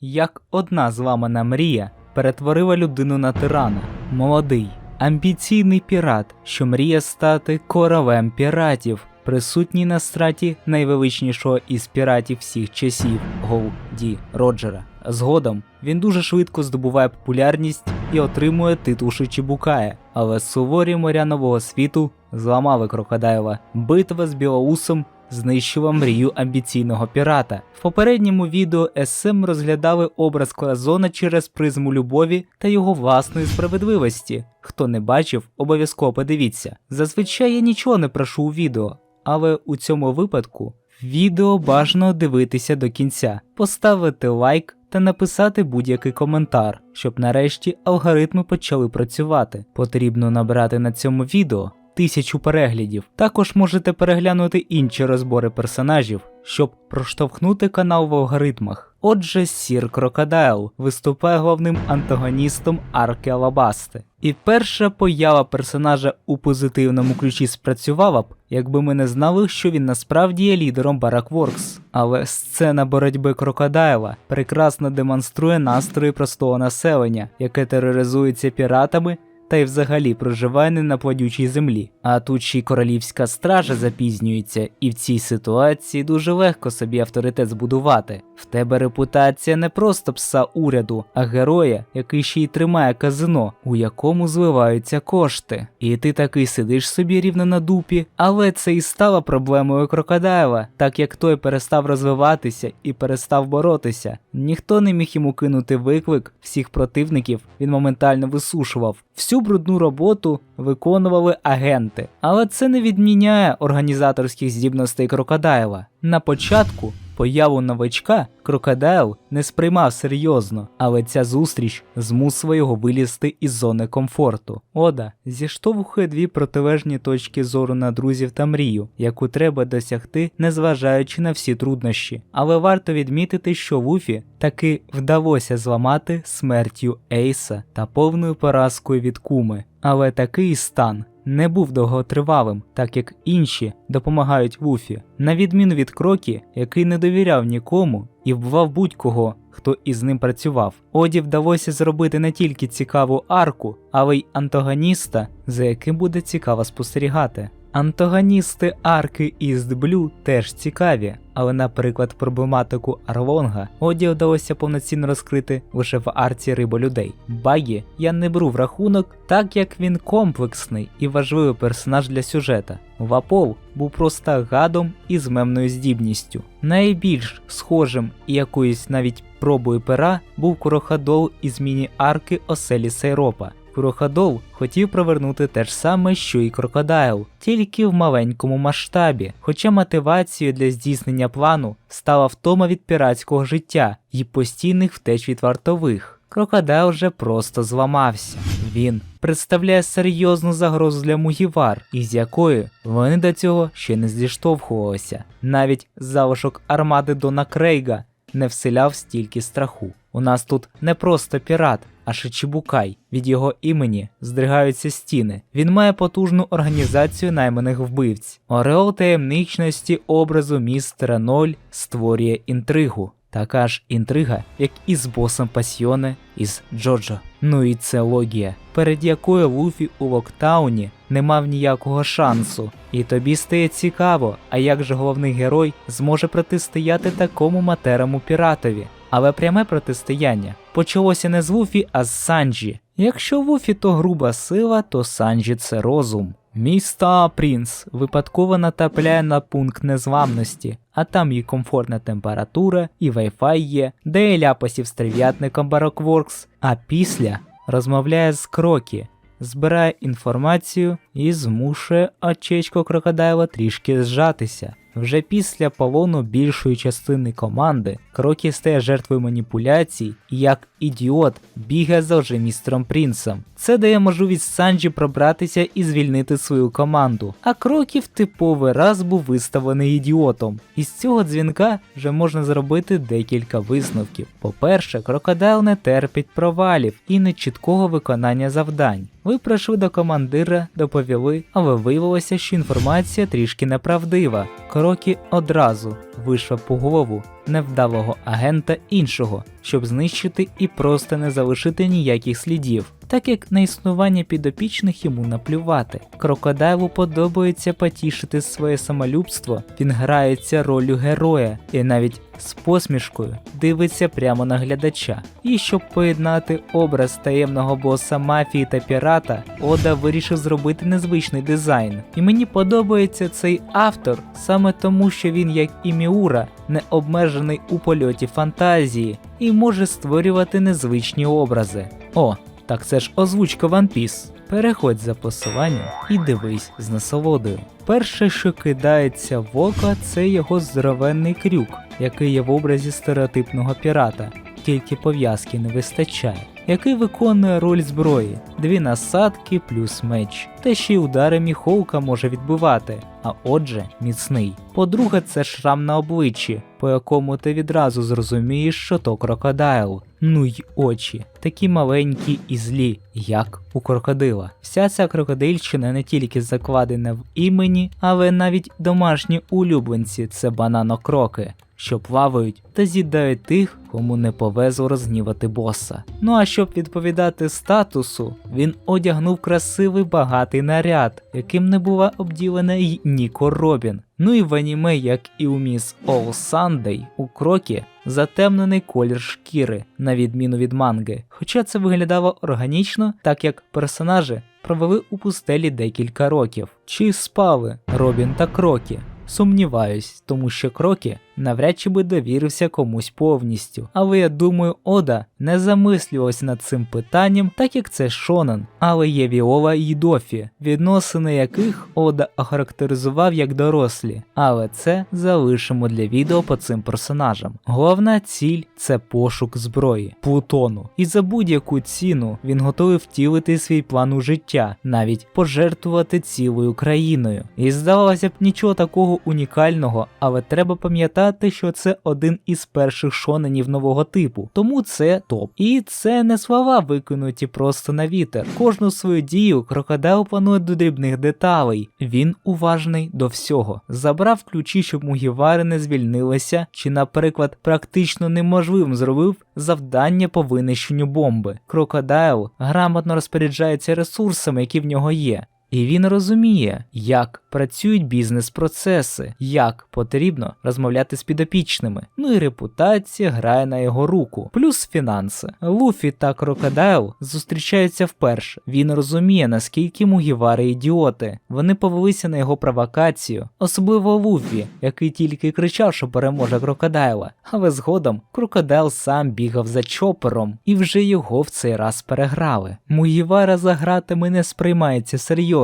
Як одна зламана мрія перетворила людину на тирана, молодий, амбіційний пірат, що мріє стати королем піратів, присутній на страті найвеличнішого із піратів всіх часів Голді Роджера. Згодом він дуже швидко здобуває популярність і отримує титул Шичібукая, але суворі моря нового світу зламали крокодайла. Битва з Білоусом знищила мрію амбіційного пірата. В попередньому відео СМ розглядали образ Клазона через призму любові та його власної справедливості. Хто не бачив, обов'язково подивіться. Зазвичай я нічого не прошу у відео, але у цьому випадку відео бажано дивитися до кінця, поставити лайк та написати будь-який коментар, щоб нарешті алгоритми почали працювати. Потрібно набрати на цьому відео тисячу переглядів. Також можете переглянути інші розбори персонажів, щоб проштовхнути канал в алгоритмах. Отже, Сір Крокодайл виступає головним антагоністом арки Алабасти. І перша поява персонажа у позитивному ключі спрацювала б, якби ми не знали, що він насправді є лідером Баракворкс. Але сцена боротьби Крокодайла прекрасно демонструє настрої простого населення, яке тероризується піратами та й взагалі проживає не на плодючій землі. А тут ще й королівська стража запізнюється, і в цій ситуації дуже легко собі авторитет збудувати. В тебе репутація не просто пса уряду, а героя, який ще й тримає казино, у якому зливаються кошти. І ти такий сидиш собі рівно на дупі, але це і стало проблемою крокодайла, так як той перестав розвиватися і перестав боротися. Ніхто не міг йому кинути виклик, всіх противників він моментально висушував. Всю брудну роботу виконували агенти, але це не відміняє організаторських здібностей крокодайла. На початку появу новачка крокодайл не сприймав серйозно, але ця зустріч змусила його вилізти із зони комфорту. Ода зіштовхує дві протилежні точки зору на друзів та мрію, яку треба досягти, незважаючи на всі труднощі. Але варто відмітити, що Луфі таки вдалося зламати смертю Ейса та повною поразкою від куми. Але такий стан не був довготривалим, так як інші допомагають Вуфі, на відміну від Крокі, який не довіряв нікому і вбивав будь-кого, хто із ним працював. Оді вдалося зробити не тільки цікаву арку, але й антагоніста, за яким буде цікаво спостерігати. Антагоністи арки East Blue теж цікаві, але, наприклад, проблематику Арлонга Оді вдалося повноцінно розкрити лише в арці риболюдей. Багі я не беру в рахунок, так як він комплексний і важливий персонаж для сюжета. Вапол був просто гадом із мемною здібністю. Найбільш схожим і якоюсь навіть пробою пера був Курохадол із міні-арки Оселі Сейропа. Курохадол хотів провернути те ж саме, що і крокодайл, тільки в маленькому масштабі. Хоча мотивацією для здійснення плану стала втома від піратського життя і постійних втеч від вартових. Крокодайл вже просто зламався. Він представляє серйозну загрозу для Мугівар, із якою вони до цього ще не зіштовхувалися. Навіть залишок армади Дона Крейга не вселяв стільки страху. У нас тут не просто пірат, а Шичібукай. Від його імені здригаються стіни. Він має потужну організацію найманих вбивць. Ореол таємничності образу містера Ноль створює інтригу. Така ж інтрига, як і з босом Пасьйоне із Джоджо. Ну і це логія, перед якою Луфі у Локтауні не мав ніякого шансу. І тобі стає цікаво, а як же головний герой зможе протистояти такому матерому піратові. Але пряме протистояння почалося не з Вуфі, а з Санджі. Якщо Вуфі то груба сила, то Санджі це розум. Міста Принц випадково натрапляє на пункт незламності, а там і комфортна температура, і Wi-Fi є, де і ляпасів з трив'ятником Барокворкс, а після розмовляє з Крокі, збирає інформацію і змушує очечко крокодайла трішки зжатися. Вже після полону більшої частини команди Крокі стає жертвою маніпуляцій і як ідіот бігає за вже містером Принцем. Це дає можливість Санджі пробратися і звільнити свою команду. А Крокі в типовий раз був виставлений ідіотом. Із цього дзвінка вже можна зробити декілька висновків. По-перше, крокодайл не терпить провалів і нечіткого виконання завдань. Ви прийшли до командира, доповіли, але виявилося, що інформація трішки неправдива. Крокі одразу вийшла по голову невдалого агента іншого, щоб знищити і просто не залишити ніяких слідів. Так як на існування підопічних йому наплювати. Крокодайлу подобається потішити своє самолюбство, він грається ролью героя і навіть з посмішкою дивиться прямо на глядача. І щоб поєднати образ таємного боса мафії та пірата, Ода вирішив зробити незвичний дизайн. І мені подобається цей автор саме тому, що він, як і Міура, не обмежений у польоті фантазії і може створювати незвичні образи. О, так це ж озвучка One Piece. Переходь за посиланням і дивись з насолодою. Перше, що кидається в око, це його здоровенний крюк, який є в образі стереотипного пірата, тільки пов'язки не вистачає, який виконує роль зброї, дві насадки плюс меч, та ще й удари міховка може відбивати, а отже, міцний. По-друге, це шрам на обличчі, по якому ти відразу зрозумієш, що то крокодайл. Ну й очі, такі маленькі і злі, як у крокодила. Вся ця крокодильщина не тільки закладена в імені, але навіть домашні улюбленці це бананокроки, що плавають та з'їдають тих, кому не повезло розгнівати боса. Ну а щоб відповідати статусу, він одягнув красивий багатий наряд, яким не була обділена й Ніко Робін. Ну і в аніме, як і у міс All Sunday, у крокі затемнений колір шкіри, на відміну від манги. Хоча це виглядало органічно, так як персонажі провели у пустелі декілька років. Чи спали Робін та Крокі? Сумніваюсь, тому що Крокі навряд чи би довірився комусь повністю. Але я думаю, Ода не замислювався над цим питанням, так як це Шонен, але є Віола і Дофі, відносини яких Ода охарактеризував як дорослі. Але це залишимо для відео по цим персонажам. Головна ціль це пошук зброї, Плутону. І за будь-яку ціну він готовий втілити свій план у життя, навіть пожертвувати цілою країною. І здавалося б нічого такого унікального, але треба пам'ятати, що це один із перших шоненів нового типу, тому це топ. І це не слова викинуті просто на вітер. Кожну свою дію крокодайл планує до дрібних деталей. Він уважний до всього. Забрав ключі, щоб мугівари не звільнилися, чи, наприклад, практично неможливим зробив завдання по винищенню бомби. Крокодайл грамотно розпоряджається ресурсами, які в нього є. І він розуміє, як працюють бізнес-процеси, як потрібно розмовляти з підопічними. Ну і репутація грає на його руку, плюс фінанси. Луфі та Крокодайл зустрічаються вперше. Він розуміє, наскільки мугівари ідіоти. Вони повелися на його провокацію, особливо Луфі, який тільки кричав, що переможе крокодайла. Але згодом крокодайл сам бігав за чопером, і вже його в цей раз переграли. Мугівара за гратами не сприймається серйозно.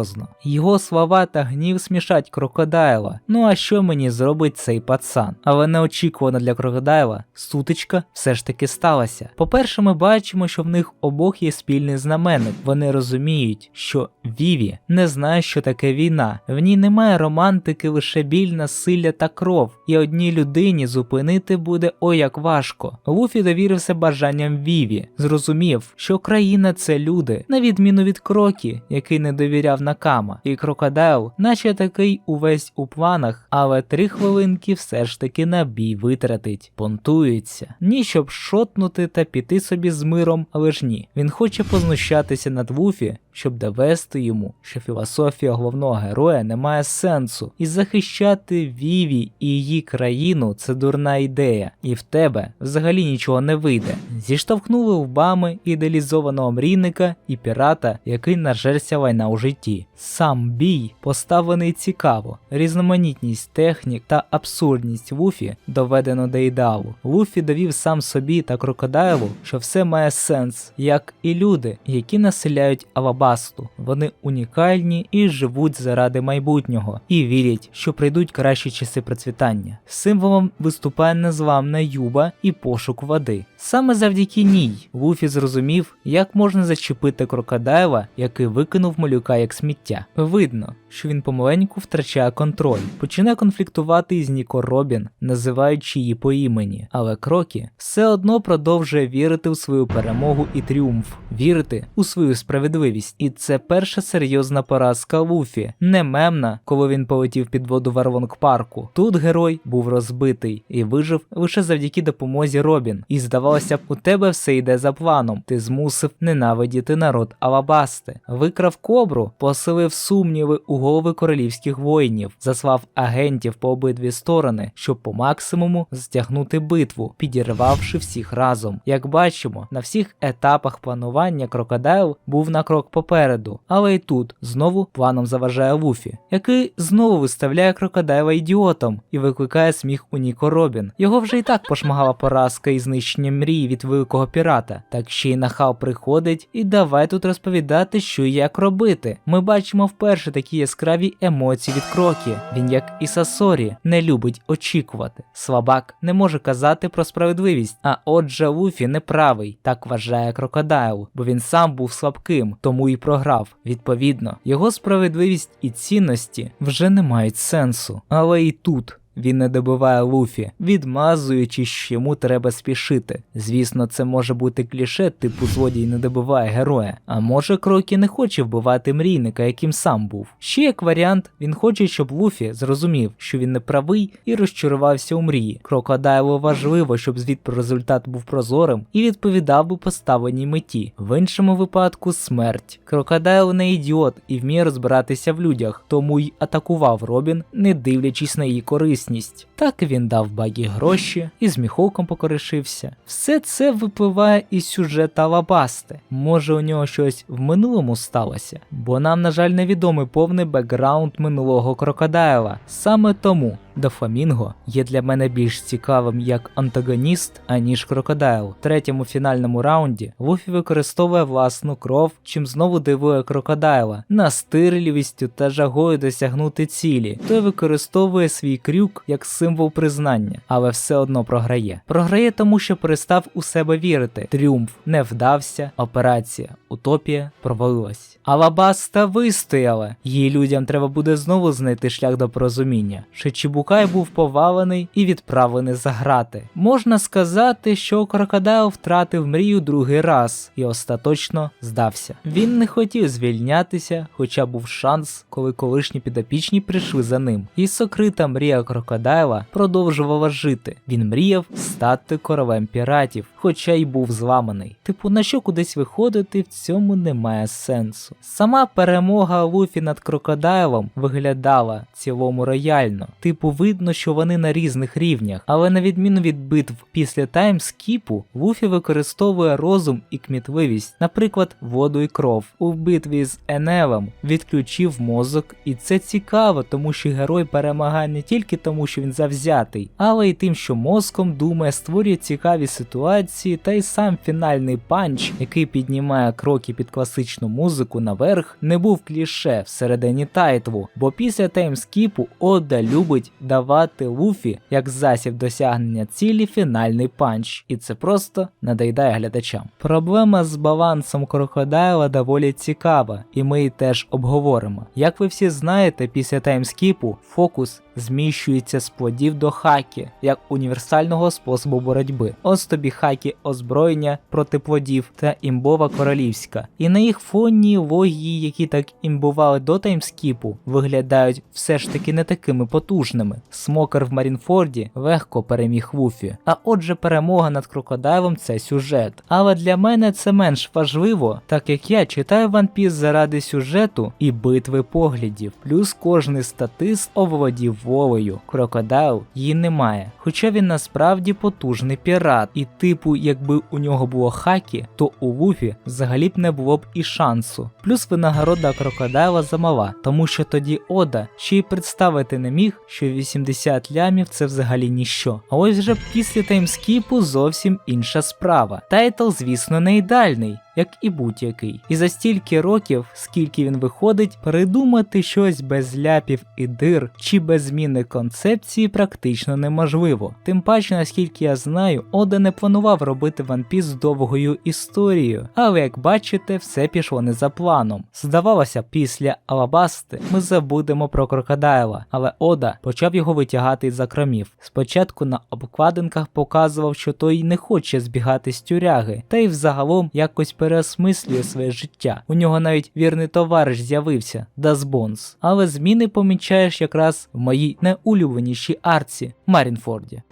Його слова та гнів смішать крокодайла. Ну а що мені зробить цей пацан? Але неочікувано для крокодайла сутичка все ж таки сталася. По-перше, ми бачимо, що в них обох є спільний знаменник. Вони розуміють, що Віві не знає, що таке війна. В ній немає романтики, лише біль, насилля та кров. І одній людині зупинити буде ой як важко. Луфі довірився бажанням Віві, зрозумів, що країна це люди, на відміну від Крокі, який не довіряв Накама. І крокодайл, наче такий увесь у планах, але три хвилинки все ж таки на бій витратить, понтується. Ні, щоб шотнути та піти собі з миром, але ж ні. Він хоче познущатися над Вуфі, щоб довести йому, що філософія головного героя не має сенсу, і захищати Віві і її країну це дурна ідея, і в тебе взагалі нічого не вийде. Зіштовхнули лбами ідеалізованого мрійника і пірата, який нажерся лайна у житті. Сам бій поставлений цікаво, різноманітність технік та абсурдність Луфі доведено до ідеалу. Луфі довів сам собі та крокодайлу, що все має сенс, як і люди, які населяють Алабасту. Вони унікальні і живуть заради майбутнього, і вірять, що прийдуть кращі часи процвітання. Символом виступає незламна юба і пошук води. Саме завдяки ній Луфі зрозумів, як можна зачепити крокодайла, який викинув малюка як сміття. Сміття. Видно, що він помаленьку втрачає контроль, починає конфліктувати із Ніко Робін, називаючи її по імені. Але Крокі все одно продовжує вірити у свою перемогу і тріумф, вірити у свою справедливість. І це перша серйозна поразка Луфі, не мемна, коли він полетів під воду в Арвонг парку. Тут герой був розбитий і вижив лише завдяки допомозі Робін. І здавалося б, у тебе все йде за планом. Ти змусив ненавидіти народ Алабасти, викрав кобру, поселив сумніви у голови королівських воїнів, заслав агентів по обидві сторони, щоб по максимуму стягнути битву, підірвавши всіх разом. Як бачимо, на всіх етапах планування крокодайл був на крок попереду, але й тут знову планом заважає Луфі, який знову виставляє крокодайла ідіотом і викликає сміх у Ніко Робін. Його вже і так пошмагала поразка і знищення мрії від великого пірата. Так ще й нахал приходить і давай тут розповідати, що і як робити. Ми бачимо вперше такі яскраві емоції від Крокі. Він, як і Сасорі, не любить очікувати. Слабак не може казати про справедливість, а отже, Луфі не правий, так вважає крокодайл, бо він сам був слабким, тому і програв. Відповідно, його справедливість і цінності вже не мають сенсу. Але і тут. Він не добиває Луфі, відмазуючи, що йому треба спішити. Звісно, це може бути кліше, типу злодій не добиває героя. А може Крокі не хоче вбивати мрійника, яким сам був. Ще як варіант, він хоче, щоб Луфі зрозумів, що він не правий і розчарувався у мрії. Крокодайлу важливо, щоб звіт про результат був прозорим і відповідав би поставленій меті. В іншому випадку смерть. Крокодайл не ідіот і вміє розбиратися в людях, тому й атакував Робін, не дивлячись на її корисність. Так він дав багі гроші і з міхоком покоришився. Все це випливає із сюжета Лабасти. Може у нього щось в минулому сталося, бо нам, на жаль, невідомий повний бекграунд минулого крокодайла. Саме тому Дофамінго є для мене більш цікавим як антагоніст, аніж крокодайл. В третьому фінальному раунді Луфі використовує власну кров, чим знову дивує крокодайла, настирливістю та жагою досягнути цілі. Той використовує свій крюк як символ признання, але все одно програє. Програє тому, що перестав у себе вірити. Тріумф не вдався, операція Утопія провалилась. Алабаста вистояла. Її людям треба буде знову знайти шлях до порозуміння. Шичібукай був повалений і відправлений за грати. Можна сказати, що крокодайл втратив мрію другий раз і остаточно здався. Він не хотів звільнятися, хоча був шанс, коли колишні підопічні прийшли за ним. І сокрита мрія крокодайла продовжувала жити. Він мріяв стати королем піратів, хоча й був зламаний. Типу, на що кудись виходити, в цьому немає сенсу. Сама перемога Луфі над крокодайлом виглядала цілому рояльно. Типу, видно, що вони на різних рівнях, але на відміну від битв після таймскіпу, Луфі використовує розум і кмітливість, наприклад, воду і кров. У битві з Енелем відключив мозок, і це цікаво, тому що герой перемагає не тільки тому, що він завзятий, але й тим, що мозком думає, створює цікаві ситуації, та й сам фінальний панч, який піднімає кроки під класичну музику наверх, не був кліше всередині тайтву, бо після таймскіпу Ода любить давати Луфі як засіб досягнення цілі фінальний панч, і це просто надоїдає глядачам. Проблема з балансом крокодайла доволі цікава, і ми її теж обговоримо. Як ви всі знаєте, після таймскіпу фокус зміщується з плодів до хакі як універсального способу боротьби. Ось тобі хакі озброєння проти плодів та імбова королівська. І на їх фоні логії, які так імбували до таймскіпу, виглядають все ж таки не такими потужними. Смокер в Марінфорді легко переміг Вуфі. А отже, перемога над крокодайлом це сюжет. Але для мене це менш важливо, так як я читаю One Piece заради сюжету і битви поглядів. Плюс кожний статист оволодів волею. Крокодайл її немає. Хоча він насправді потужний пірат, і типу, якби у нього було хакі, то у Вуфі взагалі б не було б і шансу. Плюс винагорода крокодайла замала, тому що тоді Ода ще й представити не міг, що 80 лямів це взагалі ніщо. А ось вже після таймскіпу зовсім інша справа. Тайтл, звісно, не ідеальний. Як і будь-який. І за стільки років, скільки він виходить, придумати щось без ляпів і дир чи без зміни концепції практично неможливо. Тим паче, наскільки я знаю, Ода не планував робити One Piece з довгою історією, але як бачите, все пішло не за планом. Здавалося, після Алабасти ми забудемо про крокодайла, але Ода почав його витягати із закромів. Спочатку на обкладинках показував, що той не хоче збігати з тюряги, та й взагалом якось переосмислює своє життя. У нього навіть вірний товариш з'явився Дасбонс. Але зміни помічаєш якраз в моїй найулюбленішій арці Марінфорді.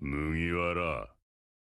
Мугівара.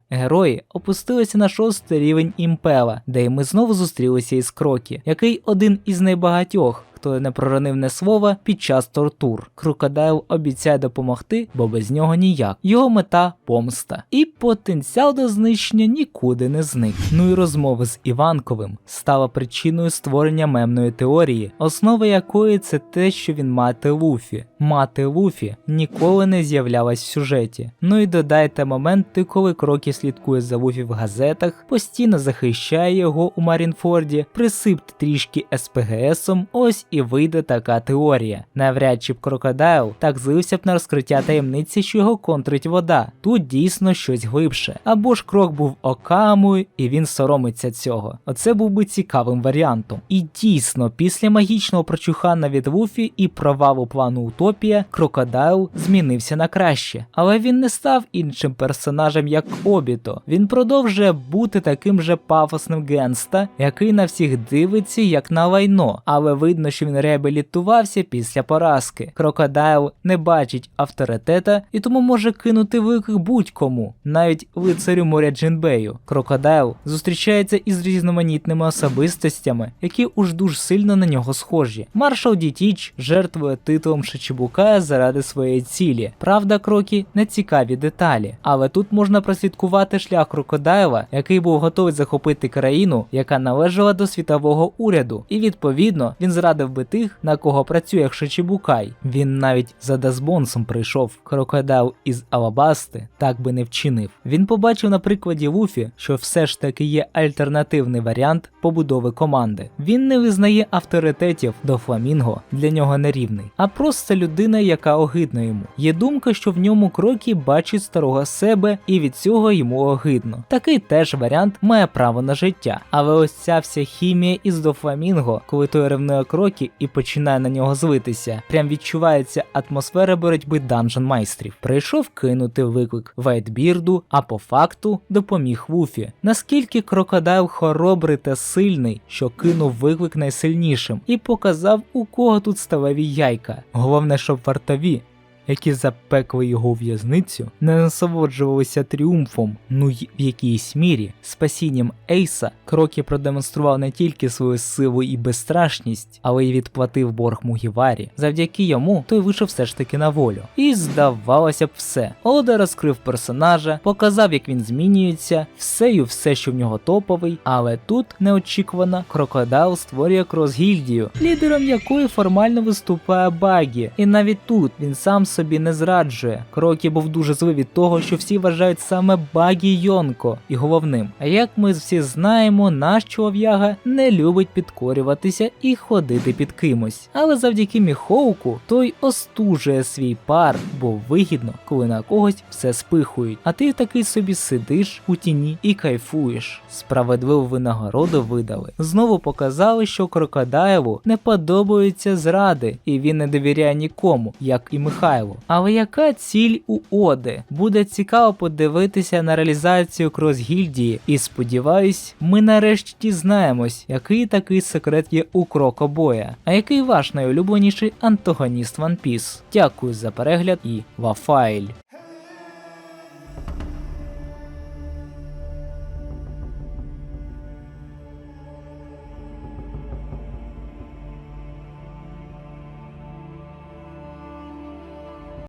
Герої опустилися на шостий рівень імпела, де й ми знову зустрілися із Крокі, який один із найбагатьох, хто не проронив не слова під час тортур. Крокодайл обіцяє допомогти, бо без нього ніяк. Його мета помста. І потенціал до знищення нікуди не зник. Ну і розмови з Іванковим стала причиною створення мемної теорії, основа якої це те, що він мати Луфі. Мати Луфі ніколи не з'являлась в сюжеті. Ну і додайте моменти, коли Крокі слідкує за Луфі в газетах, постійно захищає його у Марінфорді, присипте трішки СПГСом, ось і вийде така теорія. Навряд чи б крокодайл так злився б на розкриття таємниці, що його контрить вода. Тут дійсно щось глибше. Або ж крок був окамою, і він соромиться цього. Оце був би цікавим варіантом. І дійсно, після магічного прочухана від Луфі і провалу плану Утопія, крокодайл змінився на краще. Але він не став іншим персонажем, як Обіто. Він продовжує бути таким же пафосним генста, який на всіх дивиться як на лайно, але видно, що він реабілітувався після поразки. Крокодайл не бачить авторитета і тому може кинути виклик будь-кому, навіть лицарю моря Джинбею. Крокодайл зустрічається із різноманітними особистостями, які уж дуже сильно на нього схожі. Маршал Дітіч жертвує титулом Шичібукая заради своєї цілі. Правда, крокі не цікаві деталі, але тут можна прослідкувати шлях крокодайла, який був готовий захопити країну, яка належала до світового уряду, і відповідно він зрадив би тих, на кого працює як Шичібукай. Він навіть за Дазбонсом прийшов крокодайл із Алабасти, так би не вчинив. Він побачив на прикладі Луфі, що все ж таки є альтернативний варіант побудови команди. Він не визнає авторитетів до Фламінго, для нього не рівний, а просто людина, яка огидна йому. Є думка, що в ньому крокі бачить старого себе, і від цього йому огидно. Такий теж варіант має право на життя. Але ось ця вся хімія із Дофламінго, коли той ревнує крокі і починає на нього злитися, прям відчувається атмосфера боротьби данжен майстрів. Прийшов кинути виклик Вайтбірду, а по факту допоміг Вуфі. Наскільки крокодайл хоробрий та сильний, що кинув виклик найсильнішим, і показав, у кого тут сталеві яйка. Головне, щоб вартові які запекли його в'язницю, не насолоджувалися тріумфом, ну й в якійсь мірі спасінням Ейса Крокі продемонстрував не тільки свою силу і безстрашність, але й відплатив борг Мугіварі. Завдяки йому той вийшов все ж таки на волю. І здавалося б, все. Ода розкрив персонажа, показав, як він змінюється, все й все, що в нього топовий, але тут неочікувано крокодайл створює крос-гільдію, лідером якої формально виступає Багі. І навіть тут він сам не зраджує. Крокі був дуже злий від того, що всі вважають саме Багі Йонко і головним. А як ми всі знаємо, наш чолов'яга не любить підкорюватися і ходити під кимось. Але завдяки Міхоуку той остужує свій пар, бо вигідно, коли на когось все спихують. А ти такий собі сидиш у тіні і кайфуєш. Справедливу винагороду видали. Знову показали, що крокодайлу не подобаються зради, і він не довіряє нікому, як і Михайло. Але яка ціль у Оди? Буде цікаво подивитися на реалізацію крос-гільдії, і сподіваюсь, ми нарешті дізнаємось, який такий секрет є у Крокобоя. А який ваш найулюбленіший антагоніст One Piece? Дякую за перегляд і вафайль!